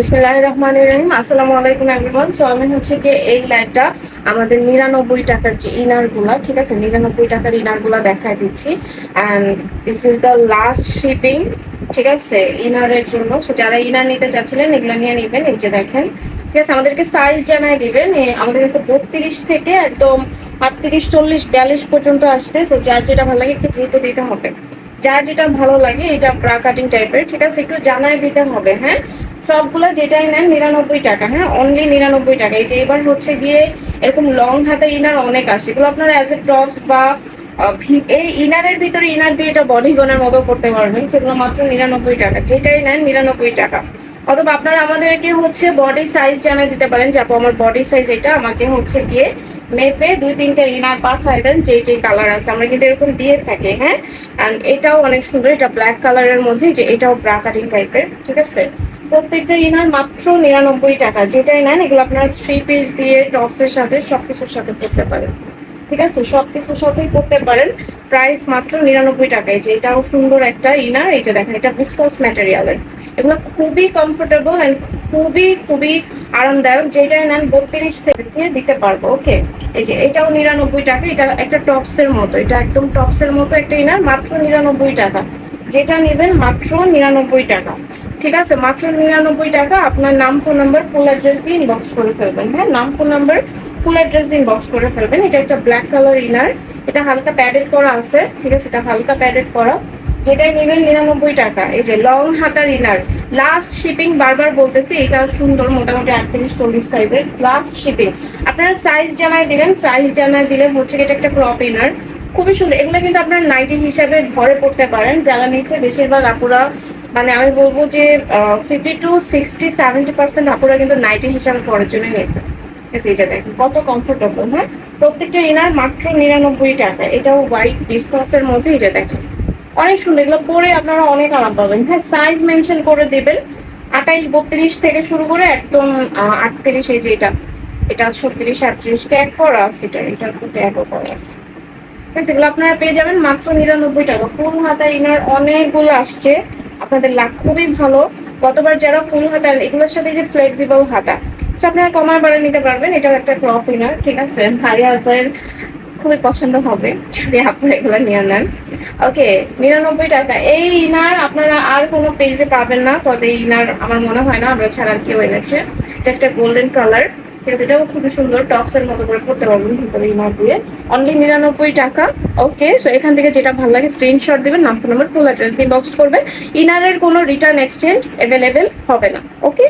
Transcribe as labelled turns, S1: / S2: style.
S1: বিসমিল্লাহ রহমান রহিম আসসালামু আলাইকুম আমি হচ্ছে এই আমাদের নিরানব্বই টাকার যে ইনারগুলা, ঠিক আছে? নিরানব্বই টাকার ইনারগুলা দেখাই দিচ্ছি। And is the last shipping ঠিক আছে? ইনারের জন্য। সো যারা ইনার নিতে চাচ্ছিলেন, এগুলো নিয়ে এই যে দেখেন, ঠিক আছে? আমাদেরকে সাইজ জানাই দিবেন। আমাদের কাছে বত্রিশ থেকে একদম আটত্রিশ, চল্লিশ, বিয়াল্লিশ পর্যন্ত আসছে। সো যার যেটা ভালো লাগে, একটু দ্রুত দিতে হবে। যার যেটা ভালো লাগে, এটা কাটিং টাইপের ঠিক আছে? একটু জানাই দিতে হবে হ্যাঁ? সবগুলো যেটাই নেন নিরানব্বই টাকা হ্যাঁ? অনলি নিরানব্বই টাকা। এই যে এবার হচ্ছে গিয়ে এরকম লং হাতে ইনার অনেক আসে এগুলো আপনার অ্যাজ এ টপস বা এই ইনারের ভিতরে ইনার দিয়ে এটা বডি গনের মতো করতে পারবেন। সেগুলো মাত্র নিরানব্বই টাকা। যেটাই নেন নিরানব্বই টাকা। অথবা আপনারা আমাদেরকে হচ্ছে বডি সাইজ জানিয়ে দিতে পারেন যে, আপু, আমার বডি সাইজ এটা, আমাকে হচ্ছে গিয়ে মেপে দুই তিনটা ইনার পাঠায় দেন, যে যে কালার আছে। আমরা কিন্তু এরকম দিয়ে থাকি হ্যাঁ? অ্যান্ড এটাও অনেক সুন্দর। এটা ব্ল্যাক কালারের মধ্যে যে, এটাও ব্রা কাটিং টাইপের ঠিক আছে? প্রত্যেকটা ইনার মাত্র নিরানব্বই টাকা। যেটাই নেন, এগুলো আপনার থ্রি পিস দিয়ে টপসের সাথে সবকিছুর সাথে করতে পারেন। ঠিক আছে? সব কিছুর সাথেই করতে পারেন। প্রাইস মাত্র নিরানব্বই টাকায়। যে এটাও সুন্দর একটা ইনার এইটা দেখেন, এটা বিসকস ম্যাটেরিয়ালের এগুলো খুবই কমফোর্টেবল অ্যান্ড খুবই খুবই আরামদায়ক। যেটাই নেন, বত্রিশ থেকে দিতে পারব। ওকে এই যে, এটাও নিরানব্বই টাকা। এটা একটা টপসের মতো। এটা একদম টপসের মতো একটা ইনার, মাত্র নিরানব্বই টাকা। যেটা নেবেন মাত্র নিরানব্বই টাকা। ঠিক আছে? মাত্র নিরানব্বই টাকা আপনার নাম, ফোন নাম্বার ফুল অ্যাড্রেস দিয়ে ইনবক্স করে ফেলবেন। হ্যাঁ? নাম, ফোন নাম্বার ফুল অ্যাড্রেস দিয়ে ইনবক্স করে ফেলবেন। এটা একটা ব্ল্যাক কালার ইনার এটা হালকা প্যাডেড করা আছে। ঠিক আছে? এটা হালকা প্যাডেড করা। যেটাই নেবেন নিরানব্বই টাকা। এই যে লং হাতার ইনার লাস্ট শিপিং বারবার বলতেছি, এটা সুন্দর, মোটামুটি আটত্রিশ, চল্লিশ সাইজের লাস্ট শিপিং আপনারা সাইজ জানাই দিলেন সাইজ জানাই দিলে হচ্ছে এটা একটা ক্রপ ইনার খুবই সুন্দর। এগুলো কিন্তু আপনার নাইটি হিসাবে ঘরে পড়তে পারেন। যারা নিচ্ছে বেশিরভাগ আপুরা মানে আমি বলব যে fifty to sixty seventy percent আপুরা কিন্তু নাইটি হিসাবে পরার জন্য নিয়েছে। এটা দেখেন, কত কমফোর্টেবল হ্যাঁ? প্রত্যেকটা ইনার মাত্র নিরানব্বই টাকা। এটাও হোয়াইট বিসকসের মধ্যে যে দেখেন। অনেক সুন্দর। এগুলো পরে আপনারা অনেক আরাম পাবেন। হ্যাঁ সাইজ মেনশন করে দিবেন। আঠাইশ, বত্রিশ থেকে শুরু করে একদম আটত্রিশ, এই যে এটা। এটা ছত্রিশ আটত্রিশ ট্যাগ করা আছে। এটা, এটার তো ট্যাগও করা আছে। এগুলো আপনারা পেয়ে যাবেন মাত্র নিরানব্বই টাকা। ফুল হাতা ইনার অনেকগুলো আসছে। আপনাদের লাভ খুবই ভালো। গতবার যারা ফুল হাতা, এগুলোর সাথে যে ফ্লেক্সিবল হাতা তো আপনারা কমায় বাড়ে নিতে পারবেন। এটাও একটা ক্রপ ইনার ঠিক আছে? ভারী হাতের খুবই পছন্দ হবে, যদি আপনারা এগুলো নিয়ে নেন। ওকে নিরানব্বই টাকা। এই ইনার আপনারা আর কোনো পেজে পাবেন না কজ এই ইনার আমার মনে হয় না, আমরা ছাড়া আর কেউ এনেছে। এটা একটা গোল্ডেন কালার ঠিক আছে, এটাও খুবই সুন্দর টপস এর মতো করে পড়তে পারবেন ভিতরে ইনার দিয়ে। অনলি নিরানব্বই টাকা ওকে সো এখান থেকে যেটা ভালো লাগে স্ক্রিনশট দিবেন নাম ফোন নাম্বার ফুল অ্যাড্রেস দিয়ে বক্স করবেন। ইনারের কোনো রিটার্ন এক্সচেঞ্জ অ্যাভেলেবেল হবে না ওকে